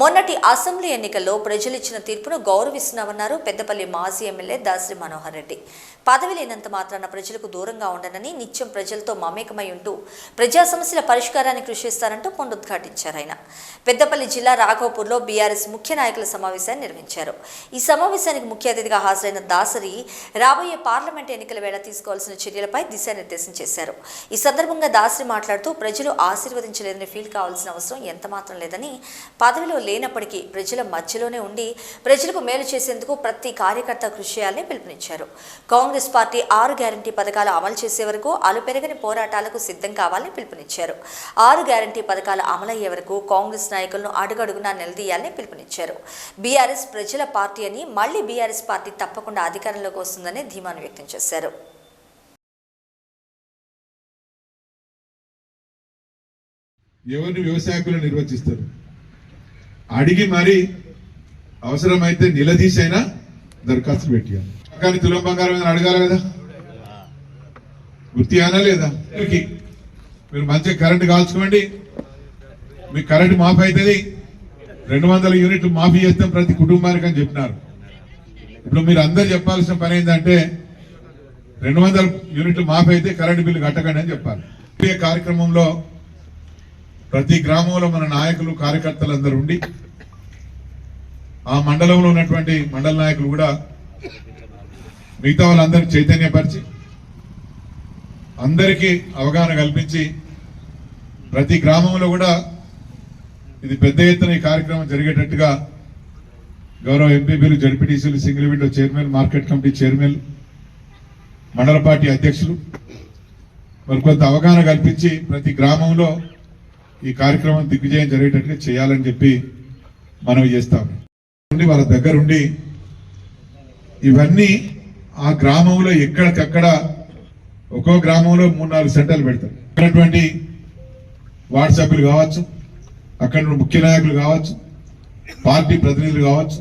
మొన్నటి అసెంబ్లీ ఎన్నికల్లో ప్రజలు ఇచ్చిన తీర్పును గౌరవిస్తున్నామన్నారు పెద్దపల్లి మాజీ ఎమ్మెల్యే దాసరి మనోహర్ రెడ్డి. పదవి లేనంత మాత్రాన ప్రజలకు దూరంగా ఉండనని నిత్యం ప్రజలతో మమేకమై ఉంటూ ప్రజా సమస్యల పరిష్కారానికి కృషి చేస్తారంటూ పునరుద్ఘాటించారు ఆయన. పెద్దపల్లి జిల్లా రాఘవపూర్లో బీఆర్ఎస్ ముఖ్య నాయకుల సమావేశాన్ని నిర్వహించారు. ఈ సమావేశానికి ముఖ్య అతిథిగా హాజరైన దాసరి రాబోయే పార్లమెంట్ ఎన్నికల వేళ తీసుకోవాల్సిన చర్యలపై దిశానిర్దేశం చేశారు. ఈ సందర్భంగా దాసరి మాట్లాడుతూ ప్రజలు ఆశీర్వదించలేదని ఫీల్ కావాల్సిన అవసరం ఎంతమాత్రం లేదని పదవిలో లేనప్పటికీ ప్రజల మధ్యలోనే ఉండి ప్రజలకు మేలు చేసేందుకు ప్రతి కార్యకర్త కృషి చేయాలని పిలుపునిచ్చారు. కాంగ్రెస్ పార్టీ ఆరు గ్యారంటీ పథకాలు అమలు చేసే వరకు అలుపెరగని పోరాటాలకు సిద్ధం కావాలని పిలుపునిచ్చారు. ఆరు గ్యారంటీ పథకాలు అమలయ్యే వరకు కాంగ్రెస్ నాయకులను అడుగడుగునా నిలదీయాలని పిలుపునిచ్చారు. బీఆర్ఎస్ ప్రజల పార్టీ అని మళ్ళీ బీఆర్ఎస్ పార్టీ తప్పకుండా అధికారంలోకి వస్తుందని ధీమాను వ్యక్తం చేశారు. ఎవరిని వ్యవసాయకులు నిర్వచిస్తారు? అడిగి మరి అవసరమైతే నిలదీసైనా దరఖాస్తు పెట్టాను కానీ తులం బంగారం అడగాలి కదా గుర్తి అనా లేదా? మీరు మంచిగా కరెంటు కాల్చుకోండి. మీకు కరెంటు మాఫీ అవుతుంది రెండు వందల యూనిట్లు మాఫీ చేస్తాం ప్రతి కుటుంబానికి అని చెప్పినారు. ఇప్పుడు మీరు అందరు చెప్పాల్సిన పని ఏంటంటే రెండు వందల యూనిట్లు మాఫీ అయితే కరెంటు బిల్లు కట్టకండి అని చెప్పాలి. కార్యక్రమంలో ప్రతి గ్రామంలో మన నాయకులు కార్యకర్తలు అందరూ ఉండి ఆ మండలంలో ఉన్నటువంటి మండల నాయకులు కూడా మిగతా వాళ్ళందరికీ చైతన్యపరిచి అందరికీ అవగాహన కల్పించి ప్రతి గ్రామంలో కూడా ఇది పెద్ద ఎత్తున ఈ కార్యక్రమం జరిగేటట్టుగా గౌరవ ఎంపీపీలు జడ్పీటీసీలు single window chairman market committee chairman మండల పార్టీ అధ్యక్షులు మరి కొంత అవగాహన కల్పించి ప్రతి గ్రామంలో ఈ కార్యక్రమం దిగ్విజయం జరిగేటట్టుగా చేయాలని చెప్పి మనం చేస్తాం. ఉండి వాళ్ళ దగ్గరుండి ఇవన్నీ ఆ గ్రామంలో ఎక్కడికక్కడ ఒక్కో గ్రామంలో మూడు నాలుగు సెంటర్లు పెడతారు ఉన్నటువంటి వార్డు సభ్యులు కావచ్చు అక్కడ ముఖ్య నాయకులు కావచ్చు పార్టీ ప్రతినిధులు కావచ్చు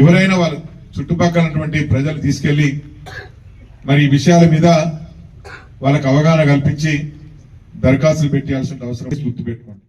ఎవరైనా వాళ్ళ చుట్టుపక్కల ఉన్నటువంటి ప్రజలు తీసుకెళ్ళి మరి ఈ విషయాల మీద వాళ్ళకు అవగాహన కల్పించి దరఖాస్తులు పెట్టాల్సిన అవసరం గుర్తుపెట్టుకోండి.